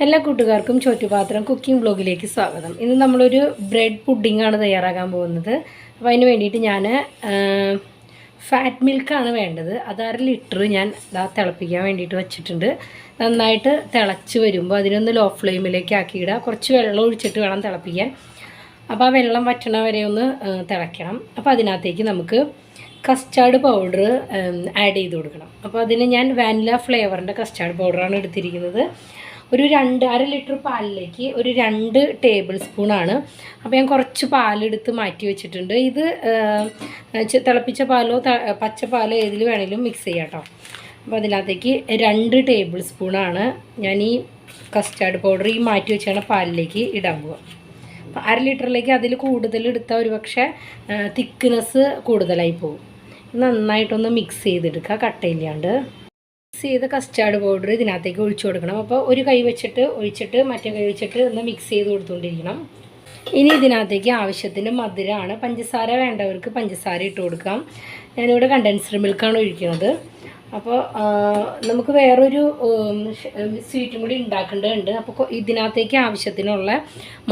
എല്ലാ കൂട്ടുകാർക്കും ചോറ്റുപാത്രം കുക്കിംഗ് ബ്ലോഗിലേക്ക് സ്വാഗതം. ഇന്ന് നമ്മളൊരു ബ്രെഡ് പുഡിംഗ് ആണ് തയ്യാറാക്കാൻ പോകുന്നത്. അപ്പോൾ അതിന് വേണ്ടിയിട്ട് ഞാൻ ഫാറ്റ് മിൽക്കാണ് വേണ്ടത്. അത് അര ലിറ്റർ ഞാൻ തിളപ്പിക്കാൻ വേണ്ടിയിട്ട് വെച്ചിട്ടുണ്ട്. നന്നായിട്ട് തിളച്ച് വരുമ്പോൾ അതിനൊന്ന് ലോ ഫ്ലെയിമിലേക്ക് ആക്കിയിടുക കുറച്ച് വെള്ളം ഒഴിച്ചിട്ട് വേണം തിളപ്പിക്കാൻ. അപ്പോൾ ആ വെള്ളം വറ്റണ വരെ ഒന്ന് തിളയ്ക്കണം. അപ്പോൾ അതിനകത്തേക്ക് നമുക്ക് കസ്റ്റാർഡ് പൗഡർ ആഡ് ചെയ്ത് കൊടുക്കണം. അപ്പോൾ അതിന് ഞാൻ വാനില ഫ്ലേവറിന്റെ കസ്റ്റാർഡ് പൗഡറാണ് എടുത്തിരിക്കുന്നത്. ഒരു രണ്ട് അര ലിറ്റർ പാലിലേക്ക് ഒരു രണ്ട് ടേബിൾ സ്പൂണാണ് അപ്പോൾ ഞാൻ കുറച്ച് പാലെടുത്ത് മാറ്റി വെച്ചിട്ടുണ്ട്. ഇത് തിളപ്പിച്ച പാലോ പച്ച പാലോ ഏതിൽ വേണമെങ്കിലും മിക്സ് ചെയ്യാം കേട്ടോ അപ്പോൾ അതിനകത്തേക്ക് രണ്ട് ടേബിൾ സ്പൂണാണ് ഞാൻ ഈ കസ്റ്റാർഡ് പൗഡർ ഈ മാറ്റി വെച്ചാണ് പാലിലേക്ക് ഇടാൻ പോവുക അപ്പോൾ അര ലിറ്ററിലേക്ക് അതിൽ കൂടുതൽ എടുത്താൽ ഒരു പക്ഷേ തിക്ക്നെസ് കൂടുതലായി പോകും നന്നായിട്ടൊന്ന് മിക്സ് ചെയ്തെടുക്കുക കട്ടയില്ലാണ്ട് ചെയ്ത കസ്റ്റാർഡ് പൗഡർ ഇതിനകത്തേക്ക് ഒഴിച്ചു കൊടുക്കണം. അപ്പോൾ ഒരു കൈ വെച്ചിട്ട് ഒഴിച്ചിട്ട് മറ്റേ കൈ വെച്ചിട്ട് ഒന്ന് മിക്സ് ചെയ്ത് കൊടുത്തുകൊണ്ടിരിക്കണം ഇനി ഇതിനകത്തേക്ക് ആവശ്യത്തിന് മധുരമാണ് പഞ്ചസാര വേണ്ടവർക്ക് പഞ്ചസാര ഇട്ട് കൊടുക്കാം. ഞാനിവിടെ കണ്ടൻസ്ഡ് മിൽക്കാണ് ഒഴിക്കുന്നത്. അപ്പോൾ നമുക്ക് വേറൊരു സ്വീറ്റും കൂടി ഉണ്ടാക്കേണ്ടതുണ്ട്. അപ്പോൾ ഇതിനകത്തേക്ക് ആവശ്യത്തിനുള്ള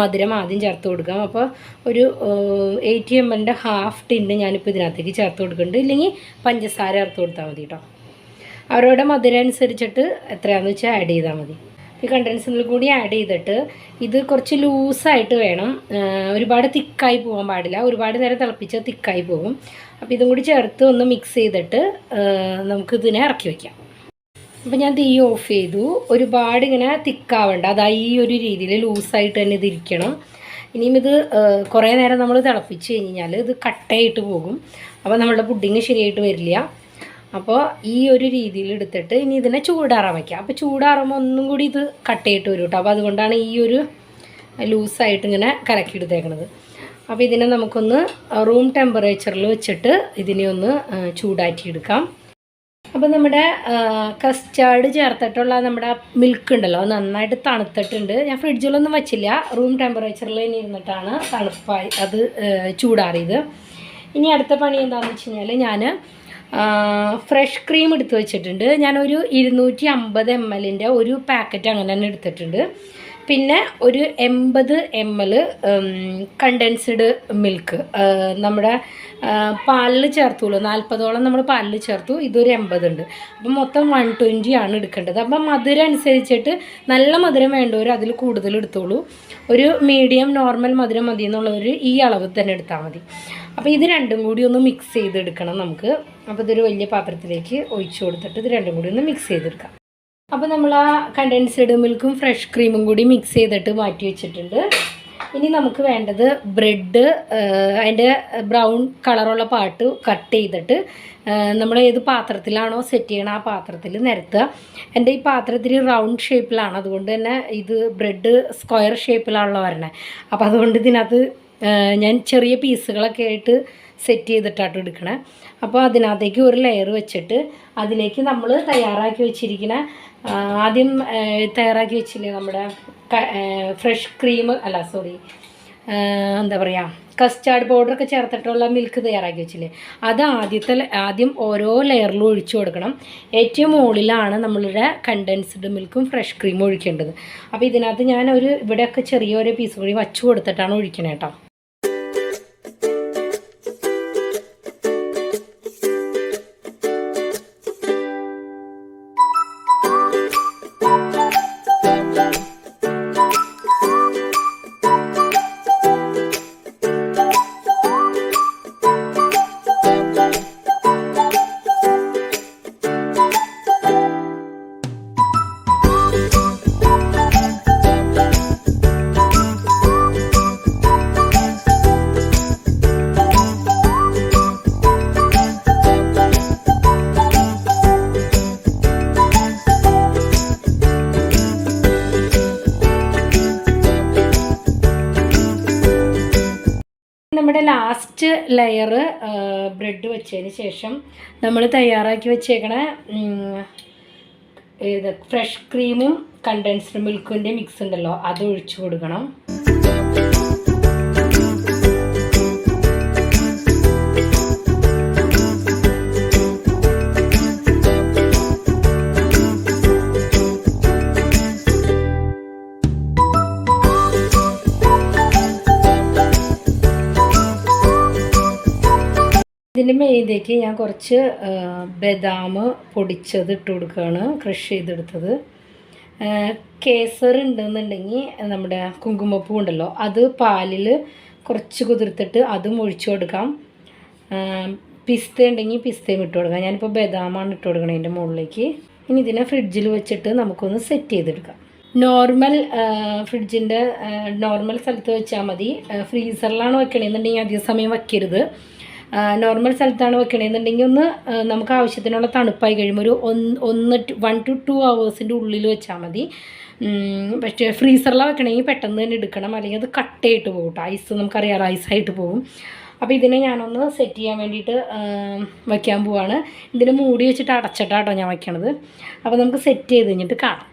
മധുരം ആദ്യം ചേർത്ത് കൊടുക്കാം. അപ്പോൾ ഒരു എയ്റ്റി എം എല്ലിന്റെ ഹാഫ് ടിന്ന് ഞാനിപ്പോൾ ഇതിനകത്തേക്ക് ചേർത്ത് കൊടുക്കുന്നുണ്ട്. ഇല്ലെങ്കിൽ പഞ്ചസാര ചേർത്ത് കൊടുത്താൽ മതി കേട്ടോ അവരുടെ മധുരം അനുസരിച്ചിട്ട് എത്രയാണെന്ന് വെച്ചാൽ ആഡ് ചെയ്താൽ മതി. ഈ കണ്ടൻസിൽ കൂടി ആഡ് ചെയ്തിട്ട് ഇത് കുറച്ച് ലൂസായിട്ട് വേണം. ഒരുപാട് തിക്കായി പോകാൻ പാടില്ല. ഒരുപാട് നേരം തിളപ്പിച്ചാൽ തിക്കായി പോകും അപ്പോൾ ഇതും കൂടി ചേർത്ത് ഒന്ന് മിക്സ് ചെയ്തിട്ട് നമുക്ക് നമുക്കിതിനെ ഇറക്കി വയ്ക്കാം അപ്പോൾ ഞാൻ തീ ഓഫ് ചെയ്തു. ഒരുപാട് ഇങ്ങനെ തിക്കാവണ്ട. അതാ ഈ ഒരു രീതിയിൽ ലൂസായിട്ട് തന്നെ ഇതിരിക്കണം ഇനിയും ഇത് കുറേ നേരം നമ്മൾ തിളപ്പിച്ച് കഴിഞ്ഞാൽ ഇത് കട്ടയായിട്ട് പോകും. അപ്പോൾ നമ്മളുടെ പുഡിങ് ശരിയായിട്ട് വരില്ല. അപ്പോൾ ഈ ഒരു രീതിയിൽ എടുത്തിട്ട് ഇനി ഇതിനെ ചൂടാറാൻ വയ്ക്കുക അപ്പോൾ ചൂടാറുമ്പോൾ ഒന്നും കൂടി ഇത് കട്ടയിട്ട് വരും കേട്ടോ അപ്പോൾ അതുകൊണ്ടാണ് ഈ ഒരു ലൂസായിട്ട് ഇങ്ങനെ കലക്കി എടുത്തേക്കണത് അപ്പോൾ ഇതിനെ നമുക്കൊന്ന് റൂം ടെമ്പറേച്ചറിൽ വെച്ചിട്ട് ഇതിനെ ഒന്ന് ചൂടാറ്റിയെടുക്കാം. അപ്പോൾ നമ്മുടെ കസ്റ്റാർഡ് ചേർത്തിട്ടുള്ള നമ്മുടെ മിൽക്ക് ഉണ്ടല്ലോ നന്നായിട്ട് തണുത്തിട്ടുണ്ട്. ഞാൻ ഫ്രിഡ്ജിലൊന്നും വെച്ചില്ല. റൂം ടെമ്പറേച്ചറിൽ തന്നെ ഇരുന്നിട്ടാണ് തണുപ്പായി അത് ചൂടാറിയത്. ഇനി അടുത്ത പണി എന്താണെന്ന് വെച്ച് കഴിഞ്ഞാൽ ഞാൻ ഫ്രഷ് ക്രീം എടുത്ത് വെച്ചിട്ടുണ്ട്. ഞാനൊരു ഇരുന്നൂറ്റി അമ്പത് എം എല്ലിന്റെ ഒരു പാക്കറ്റ് അങ്ങനെ തന്നെ എടുത്തിട്ടുണ്ട്. പിന്നെ ഒരു എൺപത് എം എൽ കണ്ടൻസ്ഡ് മിൽക്ക് നമ്മുടെ പാലിൽ ചേർത്തുള്ളൂ. നാൽപ്പതോളം നമ്മൾ പാലിൽ ചേർത്തു. ഇതൊരു എൺപത് ഉണ്ട്. അപ്പം മൊത്തം വൺ ട്വന്റി ആണ് എടുക്കേണ്ടത്. അപ്പം മധുരം അനുസരിച്ചിട്ട് നല്ല മധുരം വേണ്ടവർ അതിൽ കൂടുതൽ എടുത്തോളൂ. ഒരു മീഡിയം നോർമൽ മധുരം മതി എന്നുള്ളവർ ഈ അളവ് തന്നെ എടുത്താൽ മതി. അപ്പോൾ ഇത് രണ്ടും കൂടി ഒന്ന് മിക്സ് ചെയ്തെടുക്കണം നമുക്ക്. അപ്പോൾ ഇതൊരു വലിയ പാത്രത്തിലേക്ക് ഒഴിച്ചു കൊടുത്തിട്ട് ഇത് രണ്ടും കൂടി ഒന്ന് മിക്സ് ചെയ്തെടുക്കാം. അപ്പോൾ നമ്മൾ ആ കണ്ടൻസ്ഡ് മിൽക്കും ഫ്രഷ് ക്രീമും കൂടി മിക്സ് ചെയ്തിട്ട് മാറ്റി വെച്ചിട്ടുണ്ട്. ഇനി നമുക്ക് വേണ്ടത് ബ്രെഡ് അതിന്റെ ബ്രൗൺ കളറുള്ള പാട്ട് കട്ട് ചെയ്തിട്ട് നമ്മൾ ഏത് പാത്രത്തിലാണോ സെറ്റ് ചെയ്യണം ആ പാത്രത്തിൽ നിരത്തുക. എന്റെ ഈ പാത്രത്തിൽ റൗണ്ട് ഷേപ്പിലാണ് അതുകൊണ്ട് തന്നെ ഇത് ബ്രെഡ് സ്ക്വയർ ഷേപ്പിലാണല്ലോ വരണേ. അപ്പോൾ അതുകൊണ്ട് ഇതിനകത്ത് ഞാൻ ചെറിയ പീസുകളൊക്കെ ആയിട്ട് സെറ്റ് ചെയ്തിട്ടാട്ടോ എടുക്കണേ. അപ്പോൾ അതിനകത്തേക്ക് ഒരു ലെയർ വെച്ചിട്ട് അതിലേക്ക് നമ്മൾ തയ്യാറാക്കി വെച്ചിരിക്കുന്ന ആദ്യം തയ്യാറാക്കി വെച്ചില്ലേ നമ്മുടെ ഫ്രഷ് ക്രീം അല്ല സോറി എന്താ പറയുക കസ്റ്റാർഡ് പൗഡറൊക്കെ ചേർത്തിട്ടുള്ള മിൽക്ക് തയ്യാറാക്കി വെച്ചില്ലേ. അത് ആദ്യത്തെ ആദ്യം ഓരോ ലെയറിലും ഒഴിച്ചു കൊടുക്കണം. ഏറ്റവും മുകളിലാണ് നമ്മളുടെ കണ്ടൻസ്ഡ് മിൽക്കും ഫ്രഷ് ക്രീമും ഒഴിക്കേണ്ടത്. അപ്പോൾ ഇതിനകത്ത് ഞാൻ ഒരു ഇവിടെയൊക്കെ ചെറിയൊരു പീസ് കൂടി വച്ചു കൊടുത്തിട്ടാണ് ഒഴിക്കണേ നമ്മുടെ ലാസ്റ്റ് ലെയർ ബ്രെഡ് വെച്ചതിന് ശേഷം നമ്മൾ തയ്യാറാക്കി വെച്ചേക്കണ ഇത് ഫ്രഷ് ക്രീമും കണ്ടൻസ്ഡ് മിൽക്കിന്റെ മിക്സ് ഉണ്ടല്ലോ അത് ഒഴിച്ചു കൊടുക്കണം. ഇതിന്റെ മെയിലേക്ക് ഞാൻ കുറച്ച് ബദാം പൊടിച്ചത് ഇട്ട് കൊടുക്കുകയാണ് ക്രഷ് ചെയ്തെടുത്തത്. കേസർ ഉണ്ടെന്നുണ്ടെങ്കിൽ നമ്മുടെ കുങ്കുമപ്പൂ ഉണ്ടല്ലോ അത് പാലിൽ കുറച്ച് കുതിർത്തിട്ട് അതും ഒഴിച്ചു കൊടുക്കാം. പിസ്ത ഉണ്ടെങ്കിൽ പിസ്തയും ഇട്ട് കൊടുക്കാം. ഞാനിപ്പോൾ ബദാമാണ് ഇട്ട് കൊടുക്കണത് എന്റെ മുകളിലേക്ക്. ഇനി ഇതിനെ ഫ്രിഡ്ജിൽ വെച്ചിട്ട് നമുക്കൊന്ന് സെറ്റ് ചെയ്തെടുക്കാം. നോർമൽ ഫ്രിഡ്ജിന്റെ നോർമൽ സ്ഥലത്ത് വെച്ചാൽ മതി. ഫ്രീസറിലാണ് വെക്കണമെന്നുണ്ടെങ്കിൽ അധിക സമയം വയ്ക്കരുത്. നോർമൽ സ്ഥലത്താണ് വെക്കണമെന്നുണ്ടെങ്കിൽ ഒന്ന് നമുക്ക് ആവശ്യത്തിനുള്ള തണുപ്പായി കഴിയുമ്പോൾ ഒരു ഒന്ന് ഒന്ന് വൺ ടു ടു അവേഴ്സിന്റെ ഉള്ളിൽ വെച്ചാൽ മതി. പക്ഷേ ഫ്രീസറിലാണ് വെക്കണമെങ്കിൽ പെട്ടെന്ന് തന്നെ എടുക്കണം. അല്ലെങ്കിൽ അത് കട്ടയായിട്ട് പോകും ഐസ് നമുക്കറിയാം ഐസായിട്ട് പോകും അപ്പോൾ ഇതിനെ ഞാനൊന്ന് സെറ്റ് ചെയ്യാൻ വേണ്ടിയിട്ട് വയ്ക്കാൻ പോവാണ്. ഇതിനെ മൂടി വെച്ചിട്ട് അടച്ചിട്ടാട്ടോ ഞാൻ വയ്ക്കണത് അപ്പോൾ നമുക്ക് സെറ്റ് ചെയ്ത് കഴിഞ്ഞിട്ട് കാണാം.